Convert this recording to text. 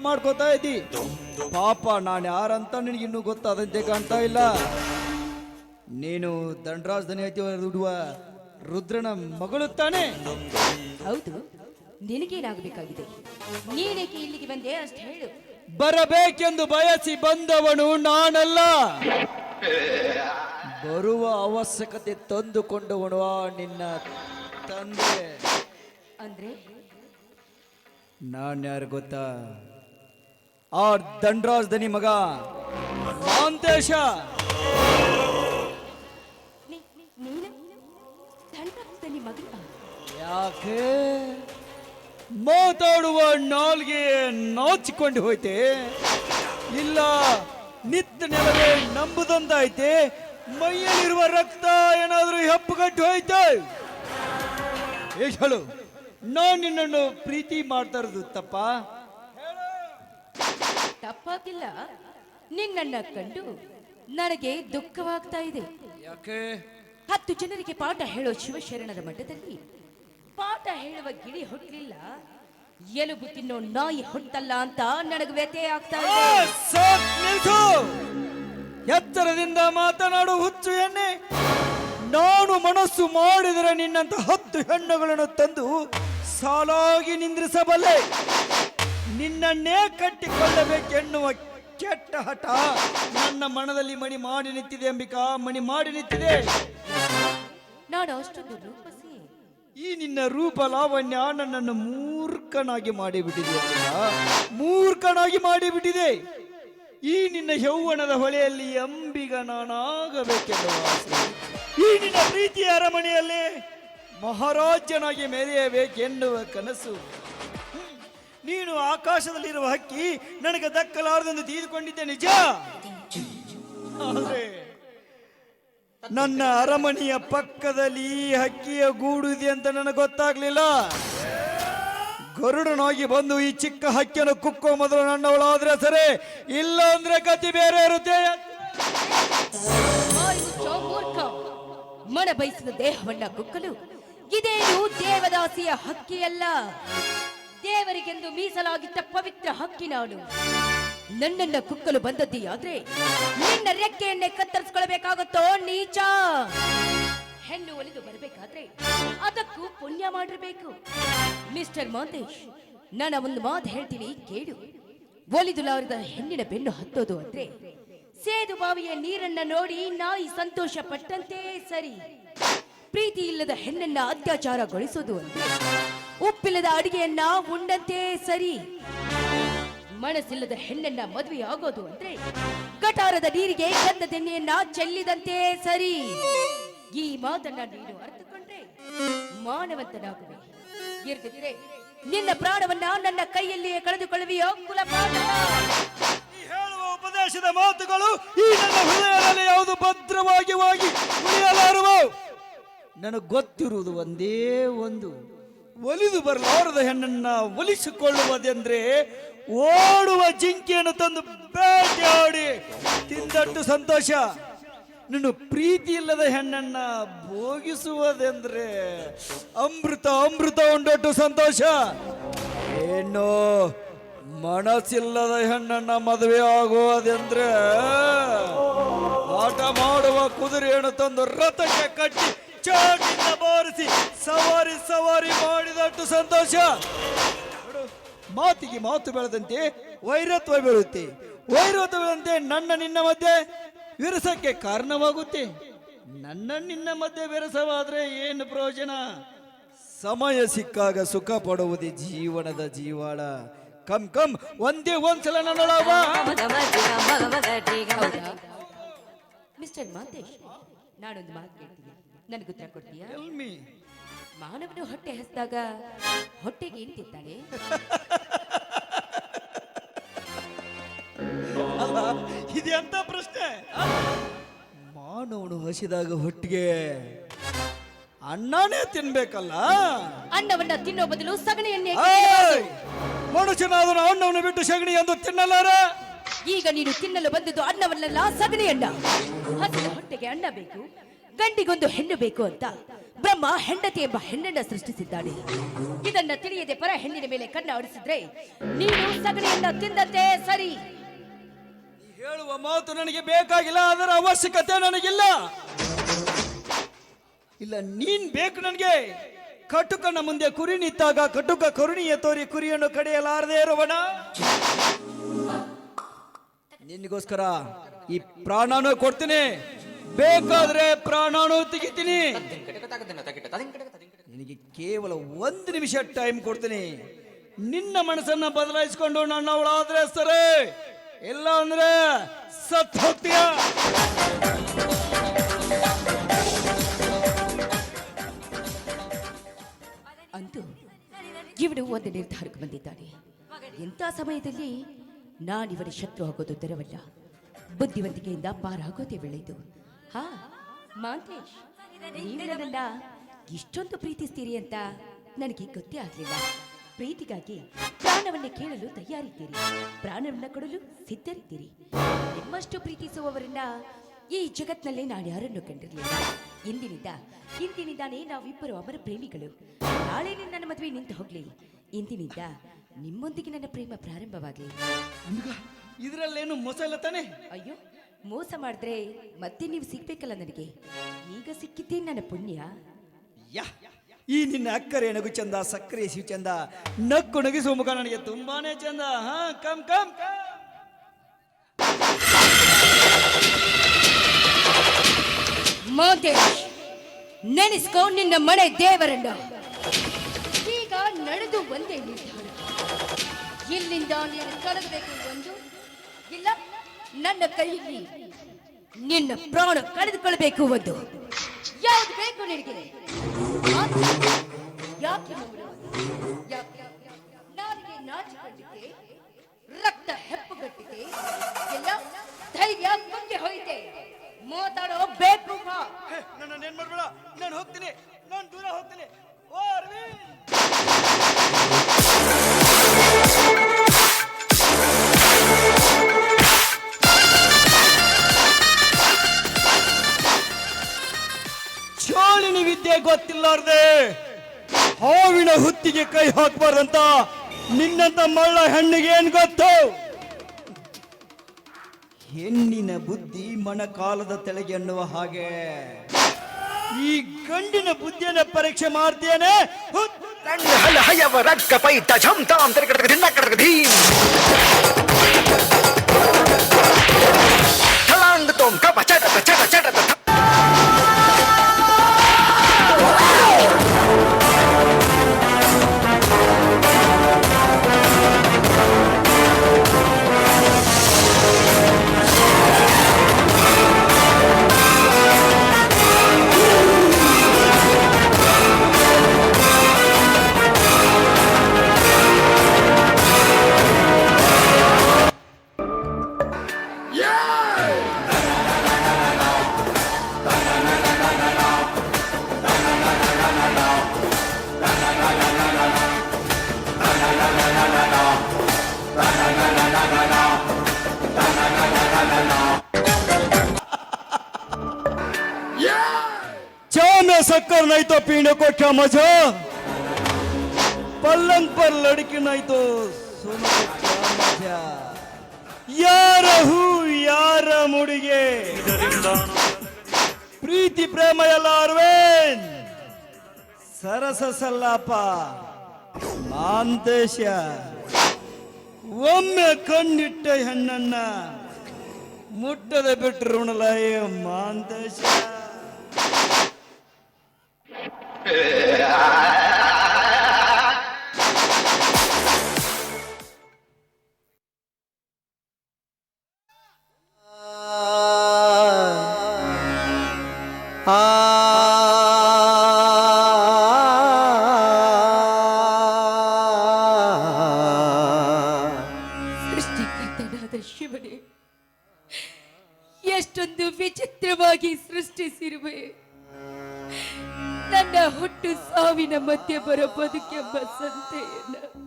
ಮಾಡ್ಕೋತಾ ಇದ್ದಿ. ಪಾಪ ನಾನು ಯಾರಂತ ನಿನಗೆ ಇನ್ನೂ ಗೊತ್ತಾದಂತೆ ಕಾಣ್ತಾ ಇಲ್ಲ. ನೀನು ದಂಡರಾಜ್ ದುಡುವ ರುದ್ರನ ಮಗಳು ತಾನೆ? ಹೌದು ನಿನಗೇನಾಗಬೇಕಾಗಿದೆ? ನೀನೇಕೆ ಇಲ್ಲಿಗೆ ಬಂದೆ ಅಷ್ಟು ಹೇಳು. ಬರಬೇಕೆಂದು ಬಯಸಿ ಬಂದವನು ನಾನಲ್ಲ. ಬರುವ ಅವಶ್ಯಕತೆ ತಂದುಕೊಂಡವನು ಆ ನಿನ್ನ ತಂದೆ. ಅಂದ್ರೆ? ನಾನು ಯಾರು ಗೊತ್ತಾ? ಆ ದಂಡ್ರಾಜ್ ದನಿ ಮಗ ಮಾಂತೇಶ ಯಾಕೆ ಮಾತಾಡುವ ನಾಲ್ಗೆ ನಾಚಿಕೊಂಡು ಹೋಯ್ತೆ ಇಲ್ಲ ನಿತ್ಯ ನೆಲವೇ ನಂಬುದಂತಾಯ್ತೆ ಮೈಯಲ್ಲಿರುವ ರಕ್ತ ಏನಾದರೂ ಹೆಪ್ಪುಗಟ್ಟು ಹೋಯ್ತೆ ಏ ಹೇಳು ನಾನು ನಿನ್ನನ್ನು ಪ್ರೀತಿ ಮಾಡ್ತಾ ಇರೋದು ತಪ್ಪ ತಪ್ಪಾಗಿಲ್ಲ. ನಿನ್ನನ್ನ ಕಂಡು ನನಗೆ ದುಃಖವಾಗ್ತಾ ಇದೆ. ಯಾಕೆ? ಹತ್ತು ಜನರಿಗೆ ಪಾಠ ಹೇಳೋ ಶಿವಶರಣರ ಮಠದಲ್ಲಿ ಪಾಠ ಹೇಳುವ ಗಿಳಿ ಹುಟ್ಟಲಿಲ್ಲ ಎಲುಬು ತಿನ್ನೋ ನಾಯಿ ಹೊಟ್ಟಲ್ಲ ಅಂತ ನನಗೆ ವ್ಯಥೆ ಆಗ್ತಾ ಇದೆ. ಎತ್ತರದಿಂದ ಮಾತನಾಡು ಹುಚ್ಚು ಎಣ್ಣೆ ನಾನು ಮನಸ್ಸು ಮಾಡಿದರೆ ನಿನ್ನಂತ ಹತ್ತು ಹೆಣ್ಣುಗಳನ್ನು ತಂದು ಸಾಲಾಗಿ ನಿಂದ್ರಿಸಬಲ್ಲೆ. ನಿನ್ನನ್ನೇ ಕಟ್ಟಿಕೊಳ್ಳಬೇಕೆನ್ನುವ ಕೆಟ್ಟ ಹಠ ನನ್ನ ಮನದಲ್ಲಿ ಮಣಿ ಮಾಡಿ ನಿಂತಿದೆ ಅಂಬಿಕಾ ಮಣಿ ಮಾಡಿ ನಿಂತಿದೆ ನಾನು ಅಷ್ಟೊಂದು ರೂಪಸಿ ಈ ನಿನ್ನ ರೂಪ ಲಾವಣ್ಯ ನನ್ನನ್ನು ಮೂರ್ಖನಾಗಿ ಮಾಡಿಬಿಟ್ಟಿದೆ. ಮೂರ್ಖನಾಗಿ ಮಾಡಿಬಿಟ್ಟಿದೆ ಈ ನಿನ್ನ ಯೌವನದ ಹೊಳೆಯಲ್ಲಿ ಅಂಬಿಗ ನಾನಾಗಬೇಕೆಂಬ ಆಸೆ ಈ ನಿನ್ನ ಪ್ರೀತಿಯ ಅರಮನೆಯಲ್ಲಿ ಮಹಾರಾಜನಾಗಿ ಮೆರೆಯಬೇಕೆನ್ನುವ ಕನಸು. ನೀನು ಆಕಾಶದಲ್ಲಿರುವ ಹಕ್ಕಿ ನನಗೆ ದಕ್ಕಲಾರದೆಂದು ತಿಳಿದುಕೊಂಡಿದ್ದೆ ನಿಜ? ನನ್ನ ಅರಮನೆಯ ಪಕ್ಕದಲ್ಲಿ ಈ ಹಕ್ಕಿಯ ಗೂಡು ಇದೆ ಅಂತ ನನಗೆ ಗೊತ್ತಾಗ್ಲಿಲ್ಲ. ಗರುಡನಾಗಿ ಬಂದು ಈ ಚಿಕ್ಕ ಹಕ್ಕಿಯನ್ನು ಕುಕ್ಕೋ ಮೊದಲು ನನ್ನವಳಾದ್ರೆ ಸರಿ ಇಲ್ಲ ಅಂದ್ರೆ ಗತಿ ಬೇರೆ ಇರುತ್ತೆ. ಮನ ಬಯಸಿದ ದೇಹವನ್ನ ಕುಕ್ಕಲು. ಇದೇನು ದೇವದಾಸಿಯ ಹಕ್ಕಿಯಲ್ಲ? ದೇವರಿಗೆಂದು ಮೀಸಲಾಗಿದ್ದ ಪವಿತ್ರ ಹಕ್ಕಿ ನಾನು ನನ್ನನ್ನ ಕುಕ್ಕಲು ಬಂದದ್ದೀಯಾದ್ರೆ ನಿನ್ನ ರೆಕ್ಕೆಯನ್ನೇ ಕತ್ತರಿಸ್ಕೊಳ್ಬೇಕಾಗುತ್ತೋ ನೀಚ? ಹೆಣ್ಣು ಒಲಿದು ಬರಬೇಕಾದ್ರೆ ಅದಕ್ಕೂ ಪುಣ್ಯ ಮಾಡಿರ್ಬೇಕು. ಮಿಸ್ಟರ್ ಮಾಂತೇಶ್, ನಾನು ಒಂದು ಮಾತು ಹೇಳ್ತೀನಿ, ಕೇಳು. ಒಲಿದುಲಾರದ ಹೆಣ್ಣಿನ ಬೆನ್ನು ಹತ್ತೋದು ಅಂದ್ರೆ ಸೇದು ಬಾವಿಯ ನೀರನ್ನ ನೋಡಿ ನಾಯಿ ಸಂತೋಷ ಪಟ್ಟಂತೆ ಸರಿ. ಪ್ರೀತಿ ಇಲ್ಲದ ಹೆಣ್ಣನ್ನ ಅತ್ಯಾಚಾರಗೊಳಿಸೋದು ಅಂದ್ರೆ ಉಪ್ಪಿಲ್ಲದ ಅಡಿಗೆಯನ್ನ ಉಂಡಂತೆ ಸರಿ. ಮನಸ್ಸಿಲ್ಲದ ಹೆಣ್ಣನ್ನ ಮದುವೆ ಆಗೋದು ಅಂದ್ರೆ ಕಟಾರದ ನೀರಿಗೆ ಗಂಧದೆಣ್ಣೆಯನ್ನ ಚೆಲ್ಲಿದಂತೆ ಸರಿ. ಈ ಮಾತನ್ನ ನೀನು ಅರ್ಥಕೊಂಡ್ರೆ ಮಾನವಂತನಾಗುವೆ. ಇರ್ತಿದ್ರೆ ನಿನ್ನ ಪ್ರಾಣವನ್ನ ನನ್ನ ಕೈಯಲ್ಲಿಯೇ ಕಳೆದುಕೊಳ್ಳುವೆಯೋ ಕುಲ ಹೇಳುವ ಉಪದೇಶದ ಮಾತುಗಳು ಈ ನನ್ನ ಹೃದಯದಲ್ಲಿ ಯಾವುದು ಭದ್ರವಾಗಿ ನನಗೆ ಗೊತ್ತಿರುವುದು ಒಂದೇ ಒಂದು. ಒಲಿದು ಬರಲಾರದ ಹೆಣ್ಣನ್ನ ಒಲಿಸಿಕೊಳ್ಳುವುದೆಂದ್ರೆ ಓಡುವ ಜಿಂಕೆಯನ್ನು ತಂದು ಬೇಟೆಯಾಡಿ ತಿಂದಟ್ಟು ಸಂತೋಷ. ನಿನ್ನ ಪ್ರೀತಿ ಇಲ್ಲದ ಹೆಣ್ಣನ್ನ ಭೋಗಿಸುವುದೆಂದ್ರೆ ಅಮೃತ ಅಮೃತ ಉಂಡಟ್ಟು ಸಂತೋಷ. ಏನು ಮನಸ್ಸಿಲ್ಲದ ಹೆಣ್ಣನ್ನ ಮದುವೆ ಆಗುವುದೆಂದ್ರೆ ಆಟ ಮಾಡುವ ಕುದುರೆಯನ್ನು ತಂದು ರಥಕ್ಕೆ ಕಟ್ಟಿ ಚಾಟಿಂದ ಬಾರಿಸಿ, ಸವಾರಿ ಸವಾರಿ ಮಾಡಿದಷ್ಟು ಸಂತೋಷ. ಮಾತಿಗೆ ಮಾತು ಬೆಳೆದಂತೆ ವೈರತ್ವ ಬೆಳೆಯುತ್ತೆ ವೈರತ್ವ ಬೆಳೆದಂತೆ ನನ್ನ ನಿನ್ನ ಮಧ್ಯೆ ವಿರಸಕ್ಕೆ ಕಾರಣವಾಗುತ್ತೆ. ನನ್ನ ನಿನ್ನ ಮಧ್ಯೆ ವಿರಸವಾದ್ರೆ ಏನು ಪ್ರಯೋಜನ? ಸಮಯ ಸಿಕ್ಕಾಗ ಸುಖ ಪಡುವುದೇ ಜೀವನದ ಜೀವಾಳ. ಕಮ್ ಕಮ್, ಒಂದೇ ಒಂದ್ಸಲ ಹೌದಾ ಮಿಸ್ಟರ್ ಮಾತೇಶ್, ನಾನೊಂದು ಮಾತು ಕೇಳ್ತೀನಿ. ನನಗೆ ಉತ್ತರ ಕೊಡ್ತೀಯಾ? Tell me. ಮಾನವನು ಹೊಟ್ಟೆ ಹಸಿದಾಗ ಹೊಟ್ಟೆಗೆ ಏನ್ ತಿಂತಾನೆ ಅಲ್ಲ ಇದೆಂತ ಪ್ರಶ್ನೆ? ಮಾನವನು ಹಸಿದಾಗ ಹೊಟ್ಟಿಗೆ ಅನ್ನನೇ ತಿನ್ಬೇಕಲ್ಲ? ಅನ್ನವನ್ನ ತಿನ್ನೋ ಬದಲು ಸಗಣಿಯನ್ನೇ ಏಯ್! ಮನುಷ್ಯನಾದನು ಅನ್ನವನ್ನು ಬಿಟ್ಟು ಸಗಣಿ ಎಂದು ತಿನ್ನಲಾರ? ಈಗ ನೀನು ತಿನ್ನಲು ಬಂದದ್ದು ಅನ್ನವನ್ನಲ್ಲ ಸಗಣಿಯನ್ನ. ಹಸಿದ ಹೊಟ್ಟೆಗೆ ಅನ್ನ ಬೇಕು. ಗಂಡಿಗೊಂದು ಹೆಣ್ಣು ಬೇಕು ಅಂತ ಬ್ರಹ್ಮ ಹೆಂಡತಿ ಎಂಬ ಹೆಣ್ಣನ್ನ ಸೃಷ್ಟಿಸಿದ್ದಾನೆ ಇದನ್ನ ತಿಳಿಯದೆ ಪರ ಹೆಣ್ಣಿನ ಮೇಲೆ ಕಣ್ಣು ಆಡಿಸಿದ್ರೆ ನೀನು ಸಗಣಿಯನ್ನ ತಿಂದತೆ ಸರಿ. ಹೇಳುವ ಮಾತು ನನಗೆ ಬೇಕಾಗಿಲ್ಲ, ಅದರ ಅವಶ್ಯಕತೆ ನನಗಿಲ್ಲ. ಇಲ್ಲ, ನೀನ್ ಬೇಕು ನನಗೆ. ಕಟುಕನ ಮುಂದೆ ಕುರಿ ನಿಂತಾಗ ಕಟುಕ ಕರುಣಿಯ ತೋರಿ ಕುರಿಯನ್ನು ಕಡೆಯಲಾರದೆ ಇರುವಣ. ನಿನ್ಗೋಸ್ಕರ ಈ ಪ್ರಾಣನೂ ಕೊಡ್ತೀನಿ. ಬೇಕಾದ್ರೆ ಪ್ರಾಣಾನು ತೆಗಿತೀನಿ. ನಿನಗೆ ಕೇವಲ ಒಂದು ನಿಮಿಷ ಟೈಮ್ ಕೊಡ್ತೀನಿ. ನಿನ್ನ ಮನಸ್ಸನ್ನ ಬದಲಾಯಿಸಿಕೊಂಡು ನನ್ನವಳಾದ್ರೆ ಸರಿ. ಇಲ್ಲ ಅಂದ್ರೆ ಸತ್ ಹೋಗ್ತೀಯ. ಅಂತೂ ಇವಳು ಒಂದು ನಿರ್ಧಾರಕ್ಕೆ ಬಂದಿದ್ದಾನೆ ಇಂಥ ಸಮಯದಲ್ಲಿ ನಾನಿವರ ಶತ್ರು ಆಗೋದು ತೆರವಲ್ಲ ಬುದ್ಧಿವಂತಿಕೆಯಿಂದ ಪಾರಾಗೋದೇ ಒಳ್ಳೆಯದು. ಹಾ ಮಾಂತೇಶ್ ನೀವು ನನ್ನನ್ನ ಇಷ್ಟೊಂದು ಪ್ರೀತಿಸ್ತೀರಿ ಅಂತ ನನಗೆ ಗೊತ್ತೇ ಆಗಲಿಲ್ಲ. ಪ್ರೀತಿಗಾಗಿ ಪ್ರಾಣವನ್ನೇ ಕೇಳಲು ತಯಾರಿದ್ದೀರಿ. ಪ್ರಾಣವನ್ನ ಕೊಡಲು ಸಿದ್ಧರಿದ್ದೀರಿ. ನಿಮ್ಮಷ್ಟು ಪ್ರೀತಿಸುವವರನ್ನ ಈ ಜಗತ್ನಲ್ಲಿ ನಾನು ಯಾರನ್ನು ಕಂಡಿರಲಿಲ್ಲ. ಇಂದಿನಿಂದ ಇಂದಿನಿಂದಾನೇ ನಾವಿಬ್ಬರು ಅವರ ಪ್ರೇಮಿಗಳು. ನಾಳೆ ನನ್ನ ಮದುವೆ ನಿಂತು ಹೋಗ್ಲಿ. ಇಂದಿನಿಂದ ನಿಮ್ಮೊಂದಿಗೆ ನನ್ನ ಪ್ರೇಮ ಪ್ರಾರಂಭವಾಗಲಿ. ಇದರಲ್ಲೇನು ಮೊಸಲ ತಾನೆ? ಅಯ್ಯೋ ಮೋಸ ಮಾಡಿದ್ರೆ ಮತ್ತೆ ನೀವು ಸಿಗ್ಬೇಕಲ್ಲ ನನಗೆ. ಈಗ ಸಿಕ್ಕಿದ್ದೇ ನನ್ನ ಪುಣ್ಯ. ಯಾ ಈ ನಿನ್ನ ಅಕ್ಕರೆ ನಗು ಚಂದ ಸಕ್ಕರೆ ಶಿವ ಚಂದ ನಕ್ಕು ನಗಿಸುವ ಮುಖ ನನಗೆ ತುಂಬಾನೇ ಚಂದ. ಹಾ ಕಮ್ ಕಮ್. ಮಾಂತೇಶ್ ನೆನೆಸ್ಕೊ ನಿನ್ನ ಮನೆ ದೇವರಣ್ಣ ಈಗ ನಡೆದು ಒಂದೇ ನಿರ್ಧಾರ. ಇಲ್ಲಿಂದ ನೀನು ತೊಲಗಬೇಕು ಒಂದು ಇಲ್ಲ. ನನ್ನ ಕೈಯಲ್ಲಿ ನಿನ್ನ ಪ್ರಾಣ ಕಳೆದುಕೊಳ್ಬೇಕು ಒಂದು ಯಾವ್ದು ಬೇಕು ನಿನಗೆ? ಯಾಕೆ ರಕ್ತ ಹೆಪ್ಪುಗಟ್ಟಿದೆ ಎಲ್ಲ ಧೈರ್ಯ ಮುಂದೆ ಹೋಯಿತೆ. ಮಾತಾಡೋ ಬೇಕು ನನ್ನ ನಾನು ಹೋಗ್ತೀನಿ. ನಾನು ದೂರ ಹೋಗ್ತೀನಿ. ಓ ಗೊತ್ತಿಲ್ಲಾರ್ದೆ ಹಾವಿನ ಹುತ್ತಿಗೆ ಕೈ ಹಾಕ್ಬಾರ್ದಂತ ನಿನ್ನಂತ ಮಳ್ಳ ಹೆಣ್ಣಿಗೆ ಏನ್ ಗೊತ್ತು? ಹೆಣ್ಣಿನ ಬುದ್ಧಿ ಮಣಕಾಲದ ತೆಳಗೆ ಅನ್ನುವ ಹಾಗೆ. ಈ ಗಂಡಿನ ಬುದ್ಧಿಯನ್ನ ಪರೀಕ್ಷೆ ಮಾಡ್ತೇನೆ ಹುತ್- चा में शक्कर नहीं तो पीने को क्या मजा पलंग पर लड़की नहीं तो सोने को क्या मजा ಯಾರ ಹೂ ಯಾರ ಮುಡಿಗೆ ಪ್ರೀತಿ ಪ್ರೇಮ ಎಲ್ಲ ಅರವಿಂದ್ ಸರಸ ಸಲ್ಲಾಪ ಮಾಂತೇಶ ಒಮ್ಮೆ ಕಣ್ಣಿಟ್ಟ ಹೆಣ್ಣನ್ನ ಮುಟ್ಟದ ಬಿಟ್ಟರು ಮಾಂತೇಶ ವಿಚಿತ್ರವಾಗಿ ಸೃಷ್ಟಿಸಿರುವೆ. ನನ್ನ ಹುಟ್ಟು ಸಾವಿನ ಮಧ್ಯೆ ಬರೋ ಬದುಕೆಂಬ